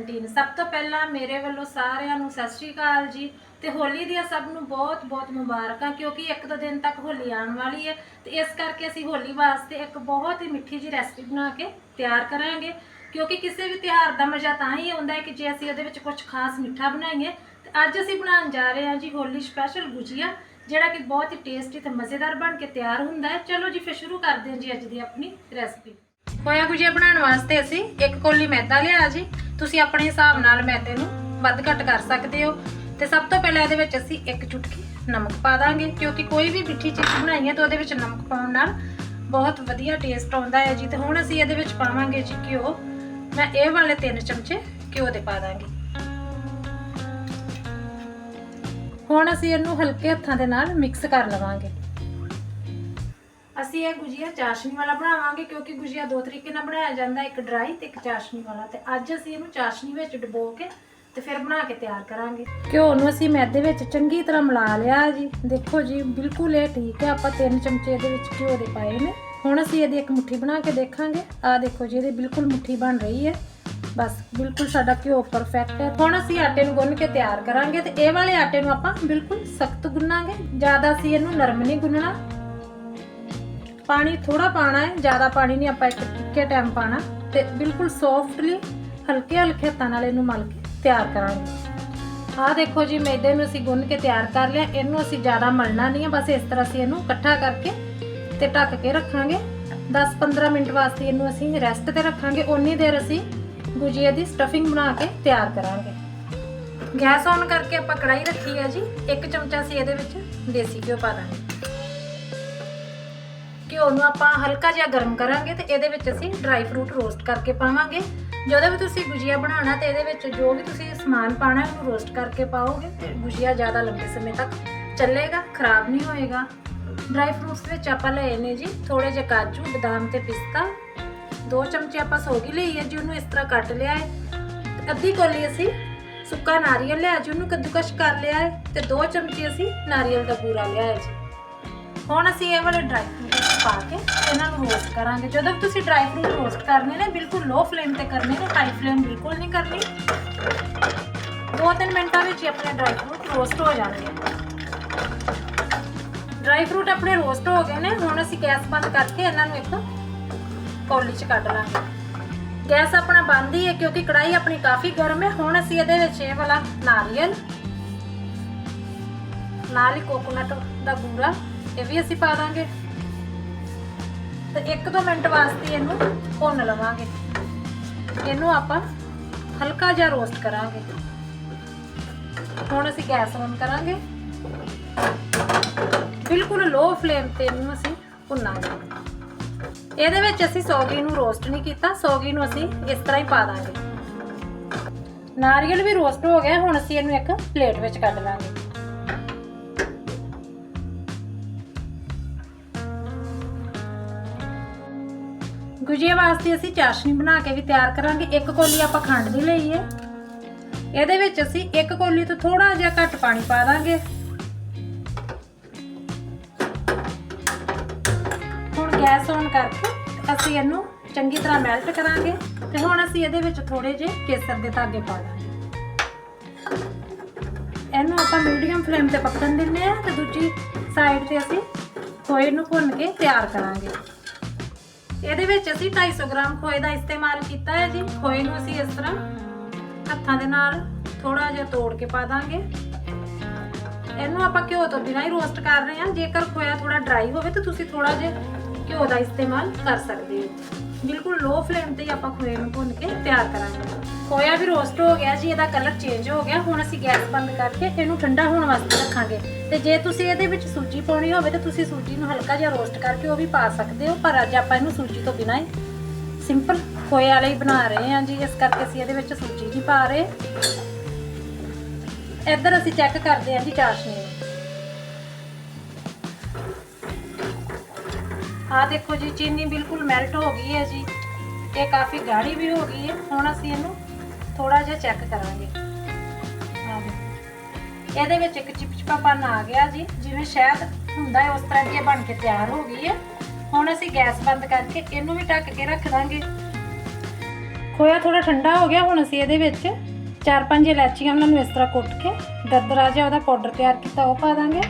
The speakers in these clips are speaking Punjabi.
ਕੰਟੀਨ ਸਭ ਤੋਂ ਪਹਿਲਾਂ ਮੇਰੇ ਵੱਲੋਂ ਸਾਰਿਆਂ ਨੂੰ ਸਤਿ ਸ਼੍ਰੀ ਅਕਾਲ ਜੀ ਤੇ ਹੋਲੀ ਦੀਆਂ ਸਭ ਨੂੰ ਬਹੁਤ ਬਹੁਤ ਮੁਬਾਰਕਾਂ, ਕਿਉਂਕਿ ਇੱਕ ਦੋ ਦਿਨ ਤੱਕ ਹੋਲੀ ਆਉਣ ਵਾਲੀ ਹੈ ਤੇ ਇਸ ਕਰਕੇ ਅਸੀਂ ਹੋਲੀ ਵਾਸਤੇ ਇੱਕ ਬਹੁਤ ਹੀ ਮਿੱਠੀ ਜੀ ਰੈਸਪੀ ਬਣਾ ਕੇ ਤਿਆਰ ਕਰਾਂਗੇ। ਕਿਉਂਕਿ ਕਿਸੇ ਵੀ ਤਿਉਹਾਰ ਦਾ ਮਜ਼ਾ ਤਾਂ ਹੀ ਆਉਂਦਾ ਹੈ ਕਿ ਜੇ ਅਸੀਂ ਉਹਦੇ ਵਿੱਚ ਕੁਝ ਖਾਸ ਮਿੱਠਾ ਬਣਾਈਏ। ਤੇ ਅੱਜ ਅਸੀਂ ਬਣਾਉਣ ਜਾ ਰਹੇ ਹਾਂ ਜੀ ਹੋਲੀ ਸਪੈਸ਼ਲ ਗੁਜੀਆ, ਜਿਹੜਾ ਕਿ ਬਹੁਤ ਹੀ ਟੇਸਟੀ ਤੇ ਮਜ਼ੇਦਾਰ ਬਣ ਕੇ ਤਿਆਰ ਹੁੰਦਾ ਹੈ। ਚਲੋ ਜੀ, ਫਿਰ ਸ਼ੁਰੂ ਕਰਦੇ ਹਾਂ ਜੀ ਅੱਜ ਦੀ ਆਪਣੀ ਰੈਸਪੀ ਖੋਇਆ ਗੁਜੀਆ ਬਣਾਉਣ ਵਾਸਤੇ ਅਸੀਂ? ਇੱਕ ਕੋਲੀ ਮੈਦਾ ਲਿਆ ਜੀ। ਤੁਸੀਂ ਆਪਣੇ ਹਿਸਾਬ ਨਾਲ ਮੈਦੇ ਨੂੰ ਵੱਧ ਘੱਟ ਕਰ ਸਕਦੇ ਹੋ। ਤੇ ਸਭ ਤੋਂ ਪਹਿਲਾਂ ਇਹਦੇ ਵਿੱਚ ਅਸੀਂ ਇੱਕ ਚੁਟਕੀ ਨਮਕ ਪਾ ਦਾਂਗੇ, ਕਿਉਂਕਿ ਕੋਈ ਵੀ ਮਿੱਠੀ ਚੀਜ਼ ਬਣਾਈ ਹੈ ਤਾਂ ਉਹਦੇ ਵਿੱਚ ਨਮਕ ਪਾਉਣ ਨਾਲ ਬਹੁਤ ਵਧੀਆ ਟੇਸਟ ਆਉਂਦਾ ਹੈ ਜੀ। ਤੇ ਹੁਣ ਅਸੀਂ ਇਹਦੇ ਵਿੱਚ ਪਾਵਾਂਗੇ ਜੀ ਘਿਓ। ਮੈਂ ਇਹ ਵਾਲੇ 3 ਚਮਚੇ ਘਿਓ ਦੇ ਪਾ ਦਾਂਗੀ। ਹੁਣ ਅਸੀਂ ਇਹਨੂੰ ਹਲਕੇ ਹੱਥਾਂ ਦੇ ਨਾਲ ਮਿਕਸ ਕਰ ਲਵਾਂਗੇ। ਅਸੀਂ ਇਹ ਗੁਜੀਆ ਚਾਸ਼ਨੀ ਵਾਲਾ ਬਣਾਵਾਂਗੇ ਕਿਉਂਕਿ ਗੁਜੀਆ ਦੋ ਤਰੀਕੇ ਨਾਲ ਬਣਾਇਆ ਜਾਂਦਾ, ਇੱਕ ਡਰਾਈ ਤੇ ਇੱਕ ਚਾਸ਼ਨੀ ਵਾਲਾ। ਤੇ ਅੱਜ ਅਸੀਂ ਇਹਨੂੰ ਚਾਸ਼ਨੀ ਵਿੱਚ ਡੁਬੋ ਕੇ ਤੇ ਫਿਰ ਬਣਾ ਕੇ ਤਿਆਰ ਕਰਾਂਗੇ। ਘਿਓ ਨੂੰ ਅਸੀਂ ਮੈਦੇ ਵਿੱਚ ਚੰਗੀ ਤਰ੍ਹਾਂ ਮਿਲਾ ਲਿਆ ਜੀ। ਦੇਖੋ ਜੀ, ਬਿਲਕੁਲ ਇਹ ਠੀਕ ਹੈ। ਆਪਾਂ ਤਿੰਨ ਚਮਚੇ ਇਹਦੇ ਵਿੱਚ ਘਿਓ ਦੇ ਪਾਏ ਨੇ। ਹੁਣ ਅਸੀਂ ਇਹਦੀ ਇੱਕ ਮੁੱਠੀ ਬਣਾ ਕੇ ਦੇਖਾਂਗੇ। ਆਹ ਦੇਖੋ ਜੀ, ਇਹਦੀ ਬਿਲਕੁਲ ਮੁੱਠੀ ਬਣ ਰਹੀ ਹੈ। ਬਸ, ਬਿਲਕੁਲ ਸਾਡਾ ਘਿਓ ਪਰਫੈਕਟ ਹੈ। ਹੁਣ ਅਸੀਂ ਆਟੇ ਨੂੰ ਗੁੰਨ ਕੇ ਤਿਆਰ ਕਰਾਂਗੇ ਤੇ ਇਹ ਵਾਲੇ ਆਟੇ ਨੂੰ ਆਪਾਂ ਬਿਲਕੁਲ ਸਖਤ ਗੁੰਨਾਂਗੇ। ਜ਼ਿਆਦਾ ਅਸੀਂ ਇਹਨੂੰ ਨਰਮ ਨਹੀਂ ਗੁੰਨਣਾ। ਪਾਣੀ ਥੋੜਾ ਪਾਣਾ ਹੈ, ਜ਼ਿਆਦਾ ਪਾਣੀ ਨਹੀਂ, ਆਪਾਂ ਇੱਕ ਇੱਕੇ ਟਾਈਮ ਪਾਣਾ ਤੇ ਬਿਲਕੁਲ ਸੌਫਟਲੀ ਹਲਕੇ ਹਲਕੇ ਹੱਥਾਂ ਨਾਲ ਇਹਨੂੰ ਮਲ ਕੇ ਤਿਆਰ ਕਰਾਂਗੇ। ਆਹ ਦੇਖੋ ਜੀ, ਮੈਦੇ ਨੂੰ ਅਸੀਂ ਗੁੰਨ ਕੇ ਤਿਆਰ ਕਰ ਲਿਆ। ਇਹਨੂੰ ਅਸੀਂ ਜ਼ਿਆਦਾ ਮਲਣਾ ਨਹੀਂ ਹੈ, ਬਸ ਇਸ ਤਰ੍ਹਾਂ ਅਸੀਂ ਇਹਨੂੰ ਇਕੱਠਾ ਕਰਕੇ ਤੇ ਢੱਕ ਕੇ ਰੱਖਾਂਗੇ। 10-15 ਮਿੰਟ ਵਾਸਤੇ ਇਹਨੂੰ ਅਸੀਂ ਰੈਸਟ ਤੇ ਰੱਖਾਂਗੇ। ਓਨੀ ਦੇਰ ਅਸੀਂ ਗੁਜੀਆ ਦੀ ਸਟਫਿੰਗ ਬਣਾ ਕੇ ਤਿਆਰ ਕਰਾਂਗੇ। ਗੈਸ ਔਨ ਕਰਕੇ ਆਪਾਂ ਕੜਾਈ ਰੱਖੀ ਹੈ ਜੀ। ਇੱਕ ਚਮਚਾ ਅਸੀਂ ਇਹਦੇ ਵਿੱਚ ਦੇਸੀ ਘਿਓ ਪਾ ਦਾਂਗੇ। ਘਿਓ ਨੂੰ ਆਪਾਂ ਹਲਕਾ ਜਿਹਾ ਗਰਮ ਕਰਾਂਗੇ ਤੇ ਇਹਦੇ ਵਿੱਚ ਅਸੀਂ ਡਰਾਈ ਫਰੂਟ ਰੋਸਟ ਕਰਕੇ ਪਾਵਾਂਗੇ। ਜਦੋਂ ਵੀ ਤੁਸੀਂ ਗੁਜੀਆ ਬਣਾਉਣਾ ਤੇ ਇਹਦੇ ਵਿੱਚ ਜੋ ਵੀ ਤੁਸੀਂ ਸਮਾਨ ਪਾਣਾ ਉਹਨੂੰ ਰੋਸਟ ਕਰਕੇ ਪਾਓਗੇ ਤੇ ਗੁਜੀਆ ਜ਼ਿਆਦਾ ਲੰਬੇ ਸਮੇਂ ਤੱਕ ਚੱਲੇਗਾ, ਖਰਾਬ ਨਹੀਂ ਹੋਏਗਾ। ਡਰਾਈ ਫਰੂਟਸ ਵਿੱਚ ਆਪਾਂ ਲਏ ਨੇ ਜੀ ਥੋੜੇ ਜਿਹੇ ਕਾਜੂ, ਬਦਾਮ ਤੇ ਪਿਸਤਾ। ਦੋ ਚਮਚੇ ਆਪਾਂ ਸੋਗੀ ਲਈ ਹੈ ਜੀ, ਉਹਨੂੰ ਇਸ ਤਰ੍ਹਾਂ ਕੱਟ ਲਿਆ ਹੈ। ਅੱਧੀ ਕੋਲੀ ਅਸੀਂ ਸੁੱਕਾ ਨਾਰੀਅਲ ਲਿਆ ਜੀ, ਉਹਨੂੰ ਕੱਦੂਕਸ਼ ਕਰ ਲਿਆ ਹੈ ਤੇ ਦੋ ਚਮਚੇ ਅਸੀਂ ਨਾਰੀਅਲ ਦਾ ਪੂਰਾ ਲਿਆ ਹੈ ਜੀ। ਹੁਣ ਅਸੀਂ ਇਹ ਵਾਲੇ ਡਰਾਈ ਫਰੂਟ ਪਾ ਕੇ ਇਹਨਾਂ ਨੂੰ ਰੋਸਟ ਕਰਾਂਗੇ। ਜਦੋਂ ਵੀ ਤੁਸੀਂ ਡਰਾਈ ਫਰੂਟ ਰੋਸਟ ਕਰਨੇ ਨੇ, ਬਿਲਕੁਲ ਲੋ ਫਲੇਮ ਤੇ ਕਰਨੇ ਨੇ ਹਾਈ ਫਲੇਮ ਬਿਲਕੁਲ ਨਹੀਂ ਕਰਨੀ। 2-3 ਮਿੰਟਾਂ ਵਿੱਚ ਹੀ ਆਪਣੇ ਡਰਾਈ ਫਰੂਟ ਰੋਸਟ ਹੋ ਜਾਣਗੇ। ਡਰਾਈ ਫਰੂਟ ਆਪਣੇ ਰੋਸਟ ਹੋ ਗਏ ਨੇ, ਹੁਣ ਅਸੀਂ ਗੈਸ ਬੰਦ ਕਰਕੇ ਇਹਨਾਂ ਨੂੰ ਇੱਕ ਕੌਲੀ 'ਚ ਕੱਢ ਲਾਂਗੇ। ਗੈਸ ਆਪਣਾ ਬੰਦ ਹੀ ਹੈ, ਕਿਉਂਕਿ ਕੜਾਈ ਆਪਣੀ ਕਾਫੀ ਗਰਮ ਹੈ। ਹੁਣ ਅਸੀਂ ਇਹਦੇ ਵਿੱਚ ਇਹ ਵਾਲਾ ਨਾਰੀਅਲ, ਨਾਲ ਹੀ ਕੋਕੋਨਟ ਦਾ ਬੂਰਾ ਇਹ ਵੀ ਅਸੀਂ ਪਾ ਦਾਂਗੇ। ਤੇ 1-2 ਮਿੰਟ ਵਾਸਤੇ ਇਹਨੂੰ ਭੁੰਨ ਲਵਾਂਗੇ। ਇਹਨੂੰ ਆਪਾਂ ਹਲਕਾ ਜਿਹਾ ਰੋਸਟ ਕਰਾਂਗੇ। ਹੁਣ ਅਸੀਂ ਗੈਸ ਔਨ ਕਰਾਂਗੇ। ਬਿਲਕੁਲ ਲੋ ਫਲੇਮ ਤੇ ਇਹਨੂੰ ਅਸੀਂ ਭੁੰਨਾਂਗੇ। ਇਹਦੇ ਵਿੱਚ ਅਸੀਂ ਸੌਗੀ ਨੂੰ ਰੋਸਟ ਨਹੀਂ ਕੀਤਾ, ਸੌਗੀ ਨੂੰ ਅਸੀਂ ਇਸ ਤਰ੍ਹਾਂ ਹੀ ਪਾ ਦਾਂਗੇ। ਨਾਰੀਅਲ ਵੀ ਰੋਸਟ ਹੋ ਗਿਆ, ਹੁਣ ਅਸੀਂ ਇਹਨੂੰ ਇੱਕ ਪਲੇਟ ਵਿੱਚ ਕੱਢ ਲਾਂਗੇ। ਗੁਜੀਆ ਵਾਸਤੇ ਅਸੀਂ ਚਾਸ਼ਨੀ ਬਣਾ ਕੇ ਵੀ ਤਿਆਰ ਕਰਾਂਗੇ। ਇੱਕ ਕੋਲੀ ਆਪਾਂ ਖੰਡ ਦੀ ਲਈ ਹੈ ਇਹਦੇ ਵਿੱਚ ਅਸੀਂ ਇੱਕ ਕੋਲੀ ਤੋਂ ਥੋੜਾ ਜਿਹਾ ਘੱਟ ਪਾਣੀ ਪਾ ਦਾਂਗੇ। ਹੁਣ ਗੈਸ ਔਨ ਕਰਕੇ ਅਸੀਂ ਇਹਨੂੰ ਚੰਗੀ ਤਰ੍ਹਾਂ ਮੈਲਟ ਕਰਾਂਗੇ ਤੇ ਹੁਣ ਅਸੀਂ ਇਹਦੇ ਵਿੱਚ ਥੋੜੇ ਜਿਹੇ ਕੇਸਰ ਦੇ ਧਾਗੇ ਪਾ ਦਾਂਗੇ। ਇਹਨੂੰ ਆਪਾਂ ਮੀਡੀਅਮ ਫਲੇਮ ਤੇ ਪੱਕਣ ਦਿੰਨੇ ਆ ਤੇ ਦੂਜੀ ਸਾਈਡ ਤੇ ਅਸੀਂ ਖੋਏ ਨੂੰ ਭੁੰਨ ਕੇ ਤਿਆਰ ਕਰਾਂਗੇ। ਇਹਦੇ ਵਿੱਚ ਅਸੀਂ 250 ਗ੍ਰਾਮ ਖੋਏ ਦਾ ਇਸਤੇਮਾਲ ਕੀਤਾ ਹੈ ਜੀ। ਖੋਏ ਨੂੰ ਅਸੀਂ ਇਸ ਤਰ੍ਹਾਂ ਹੱਥਾਂ ਦੇ ਨਾਲ ਥੋੜਾ ਜਿਹਾ ਤੋੜ ਕੇ ਪਾ ਦਾਂਗੇ। ਇਹਨੂੰ ਆਪਾਂ ਘਿਓ ਤੋਂ ਬਿਨਾਂ ਹੀ ਰੋਸਟ ਕਰ ਰਹੇ ਹਾਂ। ਜੇਕਰ ਖੋਇਆ ਥੋੜਾ ਡਰਾਈ ਹੋਵੇ ਤਾਂ ਤੁਸੀਂ ਥੋੜਾ ਜਿਹਾ ਘਿਓ ਦਾ ਇਸਤੇਮਾਲ ਕਰ ਸਕਦੇ ਹੋ। ਬਿਲਕੁਲ ਲੋ ਫਲੇਮ ਤੇ ਹੀ ਆਪਾਂ ਖੋਏ ਨੂੰ ਭੁੰਨ ਕੇ ਤਿਆਰ ਕਰਾਂਗੇ। ਖੋਇਆ ਵੀ ਰੋਸਟ ਹੋ ਗਿਆ ਜੀ, ਇਹਦਾ ਕਲਰ ਚੇਂਜ ਹੋ ਗਿਆ। ਹੁਣ ਅਸੀਂ ਗੈਸ ਬੰਦ ਕਰਕੇ ਇਹਨੂੰ ਠੰਡਾ ਹੋਣ ਵਾਸਤੇ ਰੱਖਾਂਗੇ। ਤੇ ਜੇ ਤੁਸੀਂ ਇਹਦੇ ਵਿੱਚ ਸੂਜੀ ਪਾਉਣੀ ਹੋਵੇ ਤਾਂ ਤੁਸੀਂ ਸੂਜੀ ਨੂੰ ਹਲਕਾ ਜਿਹਾ ਰੋਸਟ ਕਰਕੇ ਉਹ ਵੀ ਪਾ ਸਕਦੇ ਹੋ, ਪਰ ਅੱਜ ਆਪਾਂ ਇਹਨੂੰ ਸੂਜੀ ਤੋਂ ਬਿਨਾਂ ਹੀ ਸਿੰਪਲ ਖੋਏ ਵਾਲਾ ਹੀ ਬਣਾ ਰਹੇ ਹਾਂ ਜੀ। ਇਸ ਕਰਕੇ ਅਸੀਂ ਇਹਦੇ ਵਿੱਚ ਸੂਜੀ ਨਹੀਂ ਪਾ ਰਹੇ। ਇੱਧਰ ਅਸੀਂ ਚੈੱਕ ਕਰਦੇ ਹਾਂ ਜੀ ਚਾਸ਼ਨੀ ਨੂੰ। ਆ ਦੇਖੋ ਜੀ, ਚੀਨੀ ਬਿਲਕੁਲ ਮੈਲਟ ਹੋ ਗਈ ਹੈ ਜੀ। ਇਹ ਕਾਫੀ ਗਾੜੀ ਵੀ ਹੋ ਗਈ ਹੈ। ਹੁਣ ਅਸੀਂ ਇਹਨੂੰ ਥੋੜਾ ਜਿਹਾ ਚੈੱਕ ਕਰਾਂਗੇ। ਆਹ ਦੇਖੋ। ਇਹਦੇ ਵਿੱਚ ਇੱਕ ਚਿਪਚਿਪਾਪਨ ਆ ਗਿਆ ਜੀ। ਜਿਵੇਂ ਸ਼ਾਇਦ ਹੁੰਦਾ ਹੈ ਉਸ ਤਰ੍ਹਾਂ ਦੀ ਇਹ ਬਣ ਕੇ ਤਿਆਰ ਹੋ ਗਈ ਹੈ। ਹੁਣ ਅਸੀਂ ਗੈਸ ਬੰਦ ਕਰਕੇ ਇਹਨੂੰ ਵੀ ਢੱਕ ਕੇ ਰੱਖ ਦਾਂਗੇ। ਖੋਇਆ ਥੋੜਾ ਠੰਡਾ ਹੋ ਗਿਆ ਹੁਣ ਅਸੀਂ ਇਹਦੇ ਵਿੱਚ ਚਾਰ ਪੰਜ ਇਲਾਚੀਆਂ ਉਹਨਾਂ ਨੂੰ ਇਸ ਤਰ੍ਹਾਂ ਕੁੱਟ ਕੇ ਦਰਦਰਾ ਜਿਹਾ ਉਹਦਾ ਪਾਊਡਰ ਤਿਆਰ ਕੀਤਾ ਉਹ ਪਾ ਦਾਂਗੇ।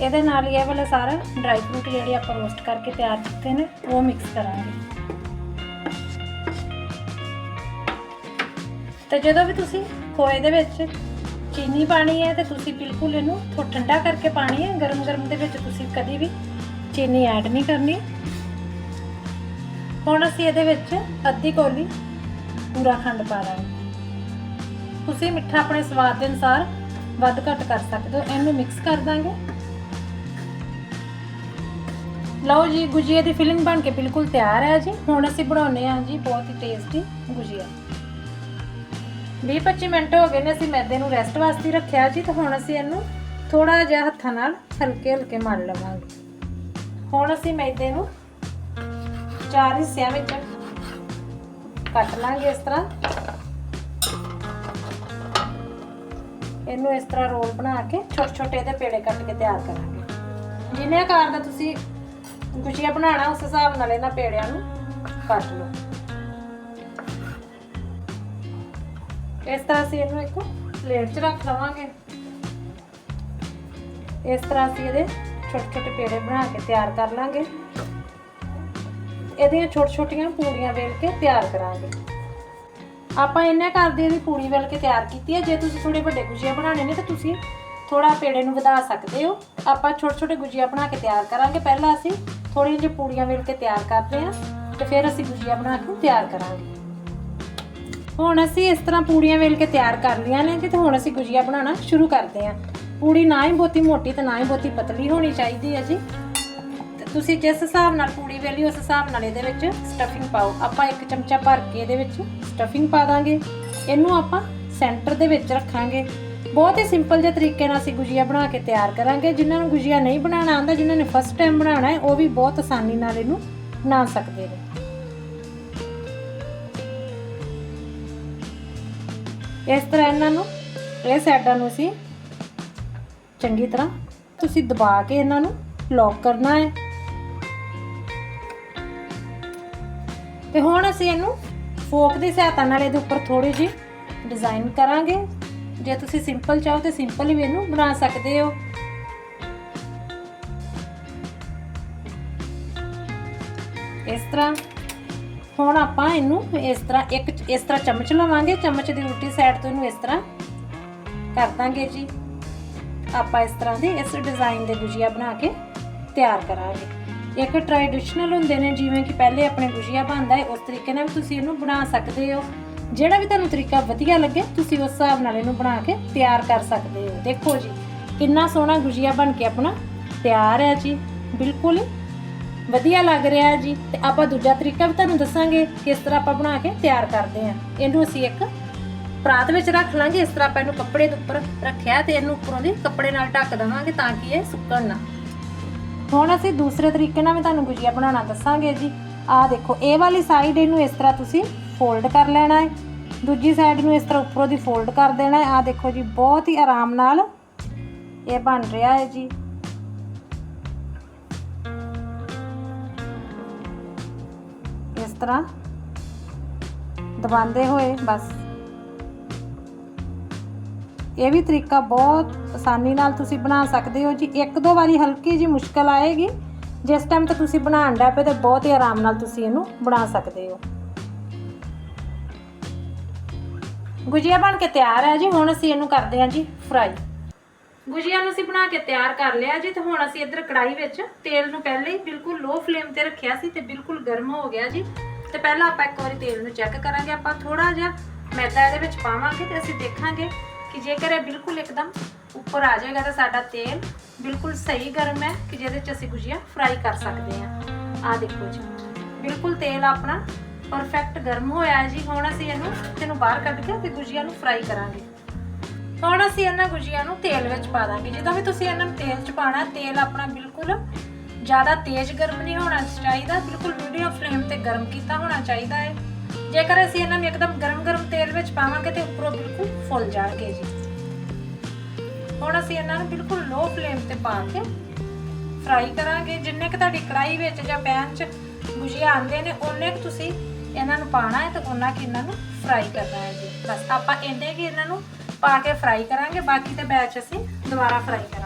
ਇਹਦੇ ਨਾਲ ਹੀ ਇਹ ਵਾਲਾ ਸਾਰਾ ਡਰਾਈ ਫਰੂਟ ਜਿਹੜੇ ਆਪਾਂ ਰੋਸਟ ਕਰਕੇ ਤਿਆਰ ਕੀਤੇ ਨੇ, ਉਹ ਮਿਕਸ ਕਰਾਂਗੇ। ਤੇ ਜਦੋਂ ਵੀ ਤੁਸੀਂ ਖੋਏ ਦੇ ਵਿੱਚ ਚੀਨੀ ਪਾਣੀ ਹੈ ਤੇ ਤੁਸੀਂ ਬਿਲਕੁਲ ਇਹਨੂੰ ਥੋੜਾ ਠੰਡਾ ਕਰਕੇ ਪਾਣੀ ਹੈ, ਗਰਮ ਗਰਮ ਦੇ ਵਿੱਚ ਤੁਸੀਂ ਕਦੀ ਵੀ ਚੀਨੀ ਐਡ ਨਹੀਂ ਕਰਨੀ। ਹੁਣ ਅਸੀਂ ਇਹਦੇ ਵਿੱਚ ਅੱਧੀ ਕੋਲੀ ਪੂਰਾ ਖੰਡ ਪਾ ਦਾਂਗੇ ਤੁਸੀਂ ਮਿੱਠਾ ਆਪਣੇ ਸਵਾਦ ਦੇ ਅਨੁਸਾਰ ਵੱਧ ਘੱਟ ਕਰ ਸਕਦੇ ਹੋ। ਇਹਨੂੰ ਮਿਕਸ ਕਰ ਦਾਂਗੇ। ਲਓ ਜੀ ਗੁਜੀਆ ਦੀ ਫਿਲਿੰਗ ਬਣ ਕੇ ਬਿਲਕੁਲ ਤਿਆਰ ਹੈ ਜੀ। ਹੁਣ ਅਸੀਂ ਬਣਾਉਨੇ ਹਾਂ ਜੀ ਬਹੁਤ ਹੀ ਟੇਸਟੀ ਗੁਜੀਆ। 20-25 ਮਿੰਟ ਹੋ ਗਏ ਨੇ, ਅਸੀਂ ਮੈਦੇ ਨੂੰ ਰੈਸਟ ਵਾਸਤੇ ਰੱਖਿਆ ਜੀ, ਤੇ ਹੁਣ ਅਸੀਂ ਇਹਨੂੰ ਥੋੜਾ ਜਿਹਾ ਹੱਥਾਂ ਨਾਲ ਹਲਕੇ ਹਲਕੇ ਮਲ ਲਵਾਂਗੇ। ਹੁਣ ਅਸੀਂ ਮੈਦੇ ਨੂੰ ਚਾਰ ਹਿੱਸਿਆਂ ਵਿੱਚ ਕੱਟ ਲਾਂਗੇ ਇਸ ਤਰ੍ਹਾਂ। ਇਹਨੂੰ ਇਸ ਤਰ੍ਹਾਂ ਰੋਲ ਬਣਾ ਕੇ ਛੋਟੇ ਛੋਟੇ ਇਹਦੇ ਪੇੜੇ ਕੱਟ ਕੇ ਤਿਆਰ ਕਰਾਂਗੇ। ਜਿੰਨੇ ਆਕਾਰ ਦਾ ਤੁਸੀਂ ਗੁਜੀਆ ਬਣਾਉਣਾ, ਉਸ ਹਿਸਾਬ ਨਾਲ ਇਹਨਾਂ ਪੇੜਿਆਂ ਨੂੰ ਕੱਟ ਲਓ। ਇਸ ਤਰ੍ਹਾਂ ਅਸੀਂ ਇਹਨੂੰ ਇੱਕ ਪਲੇਟ 'ਚ ਰੱਖ ਲਵਾਂਗੇ। ਇਸ ਤਰ੍ਹਾਂ ਅਸੀਂ ਇਹਦੇ ਛੋਟੇ ਛੋਟੇ ਪੇੜੇ ਬਣਾ ਕੇ ਤਿਆਰ ਕਰ ਲਾਂਗੇ। ਇਹਦੀਆਂ ਛੋਟ ਛੋਟੀਆਂ ਪੂੜੀਆਂ ਵੇਲ ਕੇ ਤਿਆਰ ਕਰਾਂਗੇ। ਆਪਾਂ ਇੰਨੇ ਕਰਦੇ ਇਹਦੀ ਪੂੜੀ ਵੇਲ ਕੇ ਤਿਆਰ ਕੀਤੀ ਹੈ। ਜੇ ਤੁਸੀਂ ਥੋੜੇ ਵੱਡੇ ਗੁਜੀਆ ਬਣਾਉਣੇ ਨੇ ਤਾਂ ਤੁਸੀਂ ਥੋੜਾ ਪੇੜੇ ਨੂੰ ਵਧਾ ਸਕਦੇ ਹੋ। ਆਪਾਂ ਛੋਟੇ ਛੋਟੇ ਗੁਜੀਆ ਬਣਾ ਕੇ ਤਿਆਰ ਕਰਾਂਗੇ। ਪਹਿਲਾਂ ਅਸੀਂ ਥੋੜੀਆਂ ਜਿਹੀ ਪੂੜੀਆਂ ਵੇਲ ਕੇ ਤਿਆਰ ਕਰਦੇ ਹਾਂ ਤੇ ਫਿਰ ਅਸੀਂ ਗੁਜੀਆ ਬਣਾ ਕੇ ਤਿਆਰ ਕਰਾਂਗੇ। ਹੁਣ ਅਸੀਂ ਇਸ ਤਰ੍ਹਾਂ ਪੂੜੀਆਂ ਵੇਲ ਕੇ ਤਿਆਰ ਕਰ ਲਈਆਂ ਨੇ ਜੀ ਤੇ ਹੁਣ ਅਸੀਂ ਗੁਜੀਆ ਬਣਾਉਣਾ ਸ਼ੁਰੂ ਕਰਦੇ ਹਾਂ। ਪੂੜੀ ਨਾ ਹੀ ਬਹੁਤੀ ਮੋਟੀ ਤੇ ਨਾ ਹੀ ਬਹੁਤੀ ਪਤਲੀ ਹੋਣੀ ਚਾਹੀਦੀ ਹੈ ਜੀ। ਤੇ ਤੁਸੀਂ ਜਿਸ ਹਿਸਾਬ ਨਾਲ ਪੂੜੀ ਵੇਲੀ, ਉਸ ਹਿਸਾਬ ਨਾਲ ਇਹਦੇ ਵਿੱਚ ਸਟਫਿੰਗ ਪਾਓ। ਆਪਾਂ ਇੱਕ ਚਮਚਾ ਭਰ ਕੇ ਇਹਦੇ ਵਿੱਚ ਸਟਫਿੰਗ ਪਾ ਦਾਂਗੇ। ਇਹਨੂੰ ਆਪਾਂ ਸੈਂਟਰ ਦੇ ਵਿੱਚ ਰੱਖਾਂਗੇ। ਬਹੁਤ ਹੀ ਸਿੰਪਲ ਜਿਹੇ ਤਰੀਕੇ ਨਾਲ ਅਸੀਂ ਗੁਜੀਆ ਬਣਾ ਕੇ ਤਿਆਰ ਕਰਾਂਗੇ। ਜਿਨ੍ਹਾਂ ਨੂੰ ਗੁਜੀਆ ਨਹੀਂ ਬਣਾਉਣਾ ਆਉਂਦਾ, ਜਿਨ੍ਹਾਂ ਨੇ ਫਸਟ ਟਾਈਮ ਬਣਾਉਣਾ ਹੈ, ਉਹ ਵੀ ਬਹੁਤ ਆਸਾਨੀ ਨਾਲ ਇਹਨੂੰ ਬਣਾ ਸਕਦੇ ਨੇ। ਇਸ ਤਰ੍ਹਾਂ ਇਹਨਾਂ ਨੂੰ, ਇਹ ਸਾਈਡਾਂ ਨੂੰ ਅਸੀਂ ਚੰਗੀ ਤਰ੍ਹਾਂ ਤੁਸੀਂ ਦਬਾ ਕੇ ਇਹਨਾਂ ਨੂੰ ਲੌਕ ਕਰਨਾ ਹੈ। ਤੇ ਹੁਣ ਅਸੀਂ ਇਹਨੂੰ ਫੋਕ ਦੀ ਸਹਾਇਤਾ ਨਾਲ ਇਹਦੇ ਉੱਪਰ ਥੋੜੀ ਜਿਹੀ ਡਿਜ਼ਾਈਨ ਕਰਾਂਗੇ। ਜੇ ਤੁਸੀਂ ਸਿੰਪਲ ਚਾਹੋ ਤੇ ਸਿੰਪਲ ਵੀ ਇਹਨੂੰ ਬਣਾ ਸਕਦੇ ਹੋ। ਇਸ ਤਰ੍ਹਾਂ ਹੁਣ ਆਪਾਂ ਇਹਨੂੰ ਇਸ ਤਰ੍ਹਾਂ ਇੱਕ ਇਸ ਤਰ੍ਹਾਂ ਚਮਚ ਲਵਾਂਗੇ। ਚਮਚ ਦੀ ਉਲਟੀ ਸਾਈਡ ਤੋਂ ਇਹਨੂੰ ਇਸ ਤਰ੍ਹਾਂ ਕਰ ਦਾਂਗੇ ਜੀ। ਆਪਾਂ ਇਸ ਤਰ੍ਹਾਂ ਦੇ ਇਸ ਡਿਜ਼ਾਈਨ ਦੇ ਗੁਜੀਆ ਬਣਾ ਕੇ ਤਿਆਰ ਕਰਾਂਗੇ। ਇੱਕ ਟ੍ਰੈਡੀਸ਼ਨਲ ਹੁੰਦੇ ਨੇ, ਜਿਵੇਂ ਕਿ ਪਹਿਲੇ ਆਪਣੇ ਗੁਜੀਆ ਬਣਦਾ ਹੈ, ਉਸ ਤਰੀਕੇ ਨਾਲ ਵੀ ਤੁਸੀਂ ਇਹਨੂੰ ਬਣਾ ਸਕਦੇ ਹੋ। ਜਿਹੜਾ ਵੀ ਤੁਹਾਨੂੰ ਤਰੀਕਾ ਵਧੀਆ ਲੱਗੇ, ਤੁਸੀਂ ਉਸ ਹਿਸਾਬ ਨਾਲ ਇਹਨੂੰ ਬਣਾ ਕੇ ਤਿਆਰ ਕਰ ਸਕਦੇ ਹੋ। ਦੇਖੋ ਜੀ, ਕਿੰਨਾ ਸੋਹਣਾ ਗੁਜੀਆ ਬਣ ਕੇ ਆਪਣਾ ਤਿਆਰ ਹੈ ਜੀ। ਬਿਲਕੁਲ ਵਧੀਆ ਲੱਗ ਰਿਹਾ ਹੈ ਜੀ। ਤੇ ਆਪਾਂ ਦੂਜਾ ਤਰੀਕਾ ਵੀ ਤੁਹਾਨੂੰ ਦੱਸਾਂਗੇ ਕਿਸ ਤਰ੍ਹਾਂ ਆਪਾਂ ਬਣਾ ਕੇ ਤਿਆਰ ਕਰਦੇ ਹਾਂ। ਇਹਨੂੰ ਅਸੀਂ ਇੱਕ ਪਰਾਤ ਵਿੱਚ ਰੱਖ ਲਾਂਗੇ। ਇਸ ਤਰ੍ਹਾਂ ਆਪਾਂ ਇਹਨੂੰ ਕੱਪੜੇ ਦੇ ਉੱਪਰ ਰੱਖਿਆ ਤੇ ਇਹਨੂੰ ਉੱਪਰੋਂ ਦੀ ਕੱਪੜੇ ਨਾਲ ਢੱਕ ਦੇਵਾਂਗੇ ਤਾਂ ਕਿ ਇਹ ਸੁੱਕਣ ਨਾ। ਹੁਣ ਅਸੀਂ ਦੂਸਰੇ ਤਰੀਕੇ ਨਾਲ ਵੀ ਤੁਹਾਨੂੰ ਗੁਜੀਆ ਬਣਾਉਣਾ ਦੱਸਾਂਗੇ ਜੀ। ਆਹ ਦੇਖੋ, ਇਹ ਵਾਲੀ ਸਾਈਡ ਇਹਨੂੰ ਇਸ ਤਰ੍ਹਾਂ ਤੁਸੀਂ ਫੋਲਡ ਕਰ ਲੈਣਾ ਹੈ। ਦੂਜੀ ਸਾਈਡ ਨੂੰ ਇਸ ਤਰ੍ਹਾਂ ਉੱਪਰੋਂ ਦੀ ਫੋਲਡ ਕਰ ਦੇਣਾ ਹੈ। ਆਹ ਦੇਖੋ ਜੀ, ਬਹੁਤ ਹੀ ਆਰਾਮ ਨਾਲ ਇਹ ਬਣ ਰਿਹਾ ਹੈ ਜੀ। ਤਰ੍ਹਾਂ ਦਬਾਉਂਦੇ ਹੋਏ ਬਸ। ਇਹ ਵੀ ਤਰੀਕਾ ਬਹੁਤ ਆਸਾਨੀ ਨਾਲ ਤੁਸੀਂ ਬਣਾ ਸਕਦੇ ਹੋ ਜੀ। ਇੱਕ ਦੋ ਵਾਰੀ ਹਲਕੀ ਜੀ ਮੁਸ਼ਕਲ ਆਏਗੀ। ਜਿਸ ਟਾਈਮ ਤੇ ਤੁਸੀਂ ਬਣਾਉਣ ਦਾ ਪਏ ਤੇ ਬਹੁਤ ਹੀ ਆਰਾਮ ਨਾਲ ਤੁਸੀਂ ਇਹਨੂੰ ਬਣਾ ਸਕਦੇ ਹੋ। ਗੁਜੀਆ ਬਣ ਕੇ ਤਿਆਰ ਹੈ ਜੀ। ਹੁਣ ਅਸੀਂ ਇਹਨੂੰ ਕਰਦੇ ਹਾਂ ਜੀ ਫਰਾਈ ਗੁਜੀਆ ਨੂੰ ਅਸੀਂ ਬਣਾ ਕੇ ਤਿਆਰ ਕਰ ਲਿਆ ਜੀ। ਤੇ ਹੁਣ ਅਸੀਂ ਇੱਧਰ ਕੜਾਈ ਵਿੱਚ ਤੇਲ ਨੂੰ ਪਹਿਲੇ ਹੀ ਬਿਲਕੁਲ ਲੋ ਫਲੇਮ ਤੇ ਰੱਖਿਆ ਸੀ ਤੇ ਬਿਲਕੁਲ ਗਰਮ ਹੋ ਗਿਆ ਜੀ। ਤੇ ਪਹਿਲਾਂ ਆਪਾਂ ਇੱਕ ਵਾਰੀ ਤੇਲ ਨੂੰ ਚੈੱਕ ਕਰਾਂਗੇ, ਆਪਾਂ ਥੋੜਾ ਜਿਹਾ ਮੈਦਾ ਇਹਦੇ ਵਿੱਚ ਪਾਵਾਂਗੇ ਤੇ ਅਸੀਂ ਦੇਖਾਂਗੇ ਕਿ ਜੇਕਰ ਇਹ ਬਿਲਕੁਲ ਇੱਕਦਮ ਉੱਪਰ ਆ ਜਾਏਗਾ ਤਾਂ ਸਾਡਾ ਤੇਲ ਬਿਲਕੁਲ ਸਹੀ ਗਰਮ ਹੈ ਕਿ ਜਿਹਦੇ ਵਿੱਚ ਅਸੀਂ ਗੁਜੀਆ ਫਰਾਈ ਕਰ ਸਕਦੇ ਹਾਂ। ਆਹ ਦੇਖੋ ਜੀ, ਬਿਲਕੁਲ ਤੇਲ ਆਪਣਾ ਪਰਫੈਕਟ ਗਰਮ ਹੋਇਆ ਹੈ ਜੀ। ਹੁਣ ਅਸੀਂ ਇਹਨੂੰ ਇਹਨੂੰ ਬਾਹਰ ਕੱਢ ਕੇ ਤੇ ਗੁਜੀਆ ਨੂੰ ਫਰਾਈ ਕਰਾਂਗੇ। ਹੁਣ ਅਸੀਂ ਇਹਨਾਂ ਗੁਜੀਆਂ ਨੂੰ ਤੇਲ ਵਿੱਚ ਪਾ ਦਾਂਗੇ। ਜਿੱਦਾਂ ਵੀ ਤੁਸੀਂ ਇਹਨਾਂ ਨੂੰ ਤੇਲ 'ਚ ਪਾਣਾ ਤੇਲ ਆਪਣਾ ਬਿਲਕੁਲ ਜ਼ਿਆਦਾ ਤੇਜ਼ ਗਰਮ ਨਹੀਂ ਹੋਣਾ ਚਾਹੀਦਾ, ਬਿਲਕੁਲ ਮੀਡੀਅਮ ਫਲੇਮ ਤੇ ਗਰਮ ਕੀਤਾ ਹੋਣਾ ਚਾਹੀਦਾ ਹੈ। ਜੇਕਰ ਅਸੀਂ ਇਹਨਾਂ ਨੂੰ ਇੱਕਦਮ ਗਰਮ-ਗਰਮ ਤੇਲ ਵਿੱਚ ਪਾਵਾਂਗੇ ਤੇ ਉੱਪਰੋਂ ਬਿਲਕੁਲ ਫੁੱਲ ਜਾਣਗੇ ਜੀ। ਹੁਣ ਅਸੀਂ ਇਹਨਾਂ ਨੂੰ ਬਿਲਕੁਲ ਲੋ ਫਲੇਮ ਤੇ ਪਾ ਕੇ ਫਰਾਈ ਕਰਾਂਗੇ। ਜਿੰਨੇ ਕਿ ਤੁਹਾਡੀ ਕੜਾਈ ਵਿੱਚ ਜਾਂ ਪੈਨ 'ਚ ਗੁਜੀਆ ਆਉਂਦੇ ਨੇ ਉਹਨੇ ਕੁ ਤੁਸੀਂ ਇਹਨਾਂ ਨੂੰ ਪਾਣਾ ਹੈ ਤੇ ਉਹਨਾਂ ਕਿ ਇਹਨਾਂ ਨੂੰ ਫਰਾਈ ਕਰਨਾ ਹੈ ਜੀ। ਬਸ ਆਪਾਂ ਇੰਨੇ ਕਿ ਇਹਨਾਂ ਨੂੰ ਪਾ ਕੇ ਫਰਾਈ ਕਰਾਂਗੇ, ਬਾਕੀ ਤੇ ਬੈਚ ਅਸੀਂ ਦੁਬਾਰਾ ਫਰਾਈ ਕਰਾਂਗੇ।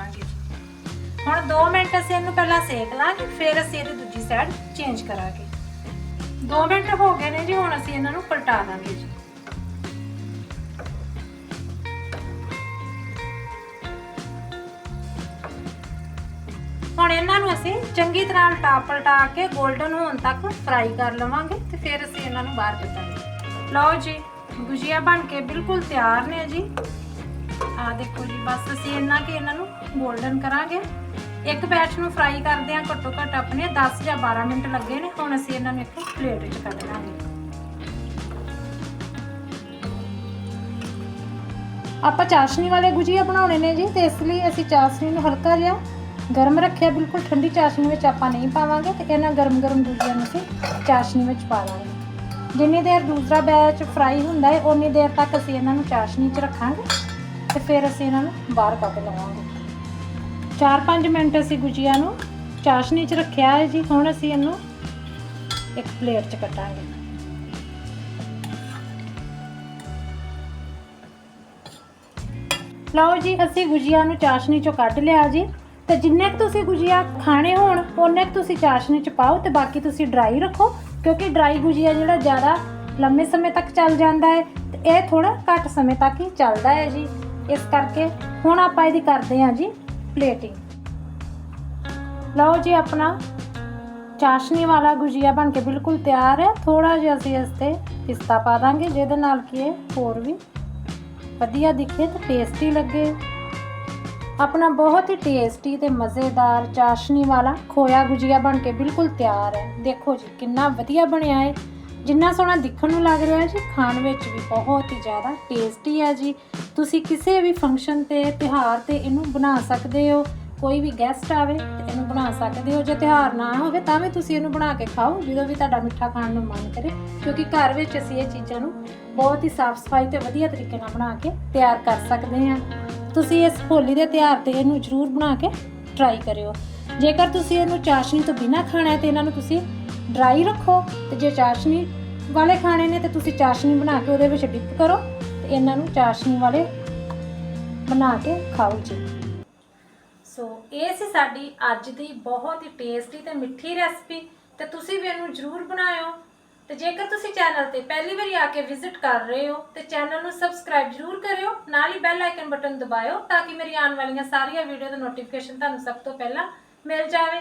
ਹੁਣ 2 ਮਿੰਟ ਅਸੀਂ ਇਹਨੂੰ ਪਹਿਲਾਂ ਸੇਕ ਲਾਂਗੇ, ਫਿਰ ਅਸੀਂ ਇਹਦੀ ਦੂਜੀ ਸਾਈਡ ਚੇਂਜ ਕਰਾਂਗੇ। 2 ਮਿੰਟ ਹੋ ਗਏ ਨੇ ਜੀ, ਹੁਣ ਅਸੀਂ ਇਹਨਾਂ ਨੂੰ ਪਲਟਾ ਦਾਂਗੇ ਜੀ। ਹੁਣ ਇਹਨਾਂ ਨੂੰ ਅਸੀਂ ਚੰਗੀ ਤਰ੍ਹਾਂ ਉਲਟਾ ਪਲਟਾ ਕੇ 골ਡਨ ਹੋਣ ਤੱਕ ਫਰਾਈ ਕਰ ਲਵਾਂਗੇ ਤੇ ਫਿਰ ਅਸੀਂ ਇਹਨਾਂ ਨੂੰ ਬਾਹਰ ਕੱਢਾਂਗੇ। ਲਓ ਜੀ, ਗੁਜੀਆ ਬਣ ਕੇ ਬਿਲਕੁਲ ਤਿਆਰ ਨੇ ਜੀ। ਆ ਦੇਖੋ ਜੀ, ਬਸ ਅਸੀਂ ਇਹਨਾਂ ਕਿ ਇਹਨਾਂ ਨੂੰ 골ਡਨ ਕਰਾਂਗੇ। ਇੱਕ ਬੈਚ ਨੂੰ ਫਰਾਈ ਕਰਦੇ ਆ ਘੱਟੋ ਘੱਟ ਆਪਣੇ 10 ਜਾਂ 12 ਮਿੰਟ ਲੱਗੇ ਨੇ। ਹੁਣ ਅਸੀਂ ਇਹਨਾਂ ਨੂੰ ਇੱਕ ਪਲੇਟ ਵਿੱਚ ਕੱਢ ਲਾਂਗੇ। ਆਪਾਂ ਚਾਸ਼ਨੀ ਵਾਲੇ ਗੁਜੀਆ ਬਣਾਉਣੇ ਨੇ ਜੀ ਤੇ ਇਸ ਲਈ ਅਸੀਂ ਚਾਸ਼ਨੀ ਨੂੰ ਹਲਕਾ ਜਿਹਾ ਗਰਮ ਰੱਖਿਆ। ਬਿਲਕੁਲ ਠੰਡੀ ਚਾਸ਼ਨੀ ਵਿੱਚ ਆਪਾਂ ਨਹੀਂ ਪਾਵਾਂਗੇ ਤੇ ਇਹਨਾਂ ਗਰਮ ਗਰਮ ਗੁਜੀਆ ਨੂੰ ਅਸੀਂ ਚਾਸ਼ਨੀ ਵਿੱਚ ਪਾ ਲਾਂਗੇ। ਜਿੰਨੀ ਦੇਰ ਦੂਸਰਾ ਬੈਚ ਫਰਾਈ ਹੁੰਦਾ ਹੈ ਉਨੀ ਦੇਰ ਤੱਕ ਅਸੀਂ ਇਹਨਾਂ ਨੂੰ ਚਾਸ਼ਨੀ 'ਚ ਰੱਖਾਂਗੇ ਤੇ ਫਿਰ ਅਸੀਂ ਇਹਨਾਂ ਨੂੰ ਬਾਹਰ ਕੱਢ ਲਵਾਂਗੇ। 4-5 ਮਿੰਟ ਅਸੀਂ ਗੁਜੀਆ ਨੂੰ ਚਾਸ਼ਨੀ 'ਚ ਰੱਖਿਆ ਹੈ ਜੀ। ਹੁਣ ਅਸੀਂ ਇਹਨੂੰ ਇੱਕ ਪਲੇਟ 'ਚ ਕੱਟਾਂਗੇ ਲਓ ਜੀ, ਅਸੀਂ ਗੁਜੀਆ ਨੂੰ ਚਾਸ਼ਨੀ 'ਚੋਂ ਕੱਢ ਲਿਆ ਜੀ। ਤੇ ਜਿੰਨੇ ਕੁ ਤੁਸੀਂ ਗੁਜੀਆ ਖਾਣੇ ਹੋਣ ਉਹਨੇ ਕੁ ਤੁਸੀਂ ਚਾਸ਼ਨੀ 'ਚ ਪਾਓ ਤੇ ਬਾਕੀ ਤੁਸੀਂ ਡਰਾਈ ਰੱਖੋ, ਕਿਉਂਕਿ ਡਰਾਈ ਗੁਜੀਆ ਜਿਹੜਾ ਜ਼ਿਆਦਾ ਲੰਮੇ ਸਮੇਂ ਤੱਕ ਚੱਲ ਜਾਂਦਾ ਹੈ ਤੇ ਇਹ ਥੋੜਾ ਘੱਟ ਸਮੇਂ ਤੱਕ ਹੀ ਚੱਲਦਾ ਹੈ ਜੀ। ਇਸ ਕਰਕੇ ਹੁਣ ਆਪਾਂ ਇਹਦੀ ਕਰਦੇ ਹਾਂ ਜੀ। ਪਲੇਟਿੰਗ ਲਓ ਜੀ ਆਪਣਾ ਚਾਸ਼ਨੀ ਵਾਲਾ ਗੁਜੀਆ ਬਣ ਕੇ ਬਿਲਕੁਲ ਤਿਆਰ ਹੈ। ਥੋੜਾ ਜਿਹਾ ਅਸੀਂ ਇਸ ਤੇ ਪਿਸਤਾ ਪਾ ਦਾਂਗੇ, ਜਿਹਦੇ ਨਾਲ ਕਿ ਇਹ ਹੋਰ ਵੀ ਵਧੀਆ ਦਿਖੇ ਤੇ ਟੇਸਟੀ ਲੱਗੇ। ਆਪਣਾ ਬਹੁਤ ਹੀ ਟੇਸਟੀ ਤੇ ਮਜ਼ੇਦਾਰ ਚਾਸ਼ਨੀ ਵਾਲਾ ਖੋਇਆ ਗੁਜੀਆ ਬਣ ਕੇ ਬਿਲਕੁਲ ਤਿਆਰ ਹੈ। ਦੇਖੋ ਜੀ, ਕਿੰਨਾ ਵਧੀਆ ਬਣਿਆ ਹੈ। ਜਿੰਨਾ ਸੋਹਣਾ ਦਿਖਣ ਨੂੰ ਲੱਗ ਰਿਹਾ ਜੀ, ਖਾਣ ਵਿੱਚ ਵੀ ਬਹੁਤ ਹੀ ਜ਼ਿਆਦਾ ਟੇਸਟੀ ਹੈ ਜੀ। ਤੁਸੀਂ ਕਿਸੇ ਵੀ ਫੰਕਸ਼ਨ ਤੇ, ਤਿਉਹਾਰ ਤੇ ਇਹਨੂੰ ਬਣਾ ਸਕਦੇ ਹੋ। ਕੋਈ ਵੀ ਗੈਸਟ ਆਵੇ ਤੇ ਇਹਨੂੰ ਬਣਾ ਸਕਦੇ ਹੋ। ਜੇ ਤਿਉਹਾਰ ਨਾ ਹੋਵੇ ਤਾਂ ਵੀ ਤੁਸੀਂ ਇਹਨੂੰ ਬਣਾ ਕੇ ਖਾਓ, ਜਦੋਂ ਵੀ ਤੁਹਾਡਾ ਮਿੱਠਾ ਖਾਣ ਨੂੰ ਮਨ ਕਰੇ। ਕਿਉਂਕਿ ਘਰ ਵਿੱਚ ਅਸੀਂ ਇਹ ਚੀਜ਼ਾਂ ਨੂੰ ਬਹੁਤ ਹੀ ਸਾਫ਼ ਸਫ਼ਾਈ ਤੇ ਵਧੀਆ ਤਰੀਕੇ ਨਾਲ ਬਣਾ ਕੇ ਤਿਆਰ ਕਰ ਸਕਦੇ ਹਾਂ। ਤੁਸੀਂ ਇਸ ਹੋਲੀ ਦੇ ਤਿਉਹਾਰ ਤੇ ਇਹਨੂੰ ਜ਼ਰੂਰ ਬਣਾ ਕੇ ਟਰਾਈ ਕਰਿਓ। ਜੇਕਰ ਤੁਸੀਂ ਇਹਨੂੰ ਚਾਸ਼ਨੀ ਤੋਂ ਬਿਨਾ ਖਾਣਾ ਹੈ ਤੇ ਇਹਨਾਂ ਨੂੰ ਤੁਸੀਂ ਡਰਾਈ ਰੱਖੋ ਤੇ ਜੇ ਚਾਸ਼ਨੀ ਵਾਲੇ ਖਾਣੇ ਨੇ ਤੇ ਤੁਸੀਂ ਚਾਸ਼ਨੀ ਬਣਾ ਕੇ ਉਹਦੇ ਵਿੱਚ ਡਿਪ ਕਰੋ ਤੇ ਇਹਨਾਂ ਨੂੰ ਚਾਸ਼ਨੀ ਵਾਲੇ ਬਣਾ ਕੇ ਖਾਓ ਜੀ। ਸੋ ਇਹ ਸੀ ਸਾਡੀ ਅੱਜ ਦੀ ਬਹੁਤ ਹੀ ਟੇਸਟੀ ਤੇ ਮਿੱਠੀ ਰੈਸਪੀ ਤੇ ਤੁਸੀਂ ਵੀ ਇਹਨੂੰ ਜ਼ਰੂਰ ਬਣਾਇਓ। ਤੇ ਜੇਕਰ ਤੁਸੀਂ ਚੈਨਲ ਤੇ ਪਹਿਲੀ ਵਾਰੀ ਆ ਕੇ ਵਿਜ਼ਿਟ ਕਰ ਰਹੇ ਹੋ ਤੇ ਚੈਨਲ ਨੂੰ ਸਬਸਕ੍ਰਾਈਬ ਜ਼ਰੂਰ ਕਰਿਓ, ਨਾਲ ਹੀ ਬੈਲ ਆਈਕਨ ਬਟਨ ਦਬਾਇਓ ਤਾਂ ਕਿ ਮੇਰੀ ਆਉਣ ਵਾਲੀਆਂ ਸਾਰੀਆਂ ਵੀਡੀਓ ਦਾ ਨੋਟੀਫਿਕੇਸ਼ਨ ਤੁਹਾਨੂੰ ਸਭ ਤੋਂ ਪਹਿਲਾਂ ਮਿਲ ਜਾਵੇ।